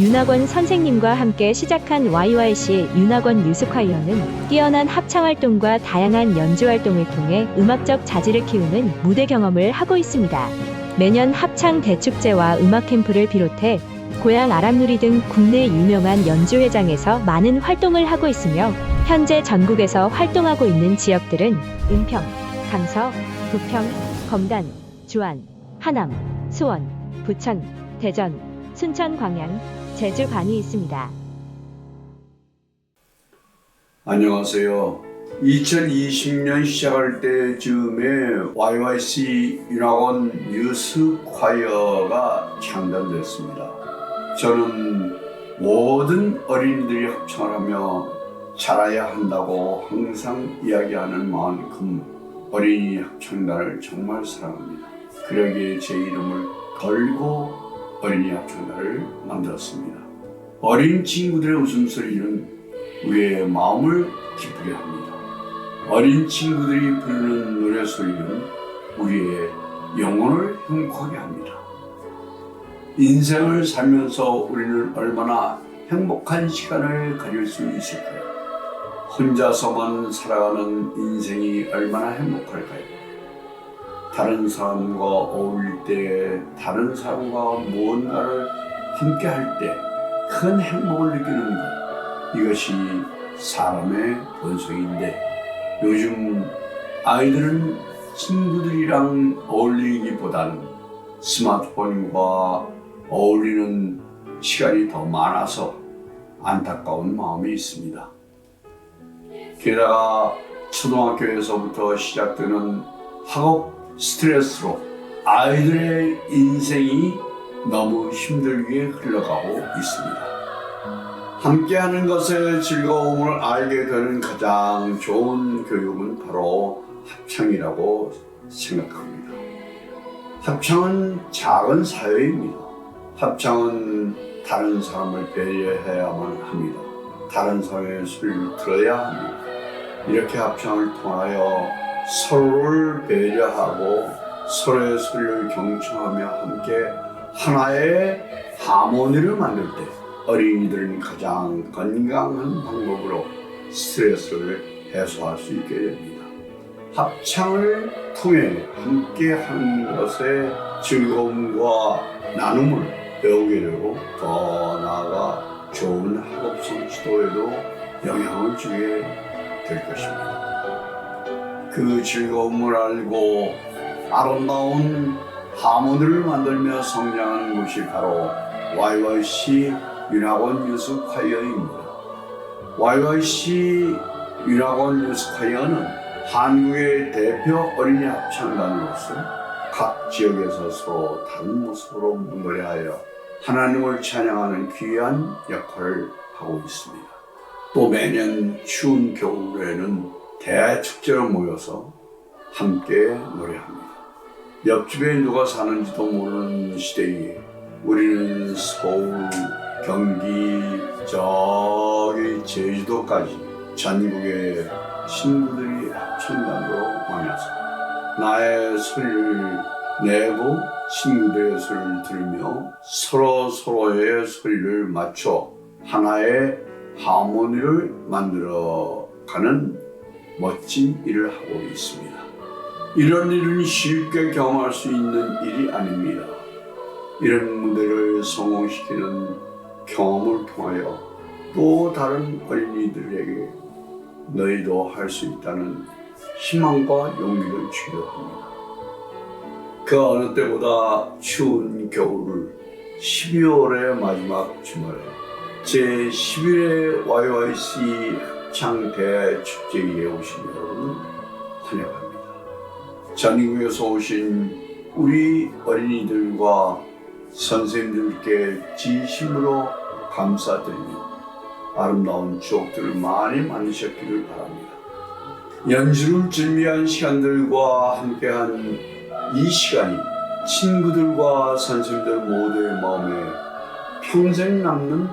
윤학원 선생님과 함께 시작한 YYC 윤학원 뮤직화이어는 뛰어난 합창 활동과 다양한 연주 활동을 통해 음악적 자질을 키우는 무대 경험을 하고 있습니다. 매년 합창 대축제와 음악 캠프를 비롯해 고향 아람누리 등 국내 유명한 연주회장에서 많은 활동을 하고 있으며 현재 전국에서 활동하고 있는 지역들은 은평, 강서, 부평, 검단, 주안, 하남, 수원, 부천, 대전, 순천, 광양, 제주 반이 있습니다. 안녕하세요. 2020년 시작할 때쯤에 YYC 윤학원 뉴스 콰이어가 창단됐습니다. 저는 모든 어린이들이 합창을 하며 자라야 한다고 항상 이야기하는 만큼 어린이 합창단을 정말 사랑합니다. 그러기에 제 이름을 걸고 어린이 합창단을 만들었습니다. 어린 친구들의 웃음소리는 우리의 마음을 기쁘게 합니다. 어린 친구들이 부르는 노래 소리는 우리의 영혼을 행복하게 합니다. 인생을 살면서 우리는 얼마나 행복한 시간을 가질 수 있을까요? 혼자서만 살아가는 인생이 얼마나 행복할까요? 다른 사람과 어울릴 때, 다른 사람과 무언가를 함께 할 때 큰 행복을 느끼는 것. 이것이 사람의 본성인데 요즘 아이들은 친구들이랑 어울리기보다는 스마트폰과 어울리는 시간이 더 많아서 안타까운 마음이 있습니다. 게다가 초등학교에서부터 시작되는 학업 스트레스로 아이들의 인생이 너무 힘들게 흘러가고 있습니다. 함께하는 것의 즐거움을 알게 되는 가장 좋은 교육은 바로 합창이라고 생각합니다. 합창은 작은 사회입니다. 합창은 다른 사람을 배려해야만 합니다. 다른 사람의 소리를 들어야 합니다. 이렇게 합창을 통하여 서로를 배려하고 서로의 소리를 경청하며 함께 하나의 하모니를 만들 때 어린이들은 가장 건강한 방법으로 스트레스를 해소할 수 있게 됩니다. 합창을 통해 함께 하는 것의 즐거움과 나눔을 배우게 되고 더 나아가 좋은 학업성 지도에도 영향을 주게 될 것입니다. 그 즐거움을 알고 아름다운 하모니를 만들며 성장하는 곳이 바로 YYC 윤학원 뉴스 콰이어입니다. YYC 윤학원 뉴스 콰이어는 한국의 대표 어린이 합창단으로서 각 지역에서 서로 다른 모습으로 노래하여 하나님을 찬양하는 귀한 역할을 하고 있습니다. 또 매년 추운 겨울에는 대축제로 모여서 함께 노래합니다. 옆집에 누가 사는지도 모르는 시대에 우리는 서울, 경기, 저기 제주도까지 전국의 친구들이 합창단으로 모여서 나의 소리를 내고 친구들의 소리를 들으며 서로 서로의 소리를 맞춰 하나의 하모니를 만들어 가는 멋진 일을 하고 있습니다. 이런 일은 쉽게 경험할 수 있는 일이 아닙니다. 이런 무대를 성공시키는 경험을 통하여 또 다른 어린이들에게 너희도 할 수 있다는 희망과 용기를 주려 합니다. 그 어느 때보다 추운 겨울 12월의 마지막 주말에 제 11회 YYC 합창 대축제에 오신 여러분을 환영합니다. 전국에서 오신 우리 어린이들과 선생님들께 진심으로 감사드리며 아름다운 추억들을 많이 만드셨기를 바랍니다. 연주를 준비한 시간들과 함께한 이 시간이 친구들과 선생님들 모두의 마음에 평생 남는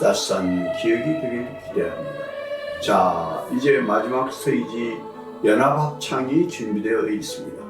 따스한 기억이 되길 기대합니다. 자, 이제 마지막 스테이지 연합합창이 준비되어 있습니다.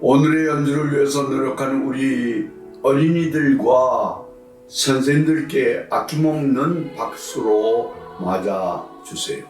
오늘의 연주를 위해서 노력하는 우리 어린이들과 선생님들께 아낌없는 박수로 맞아 주세요.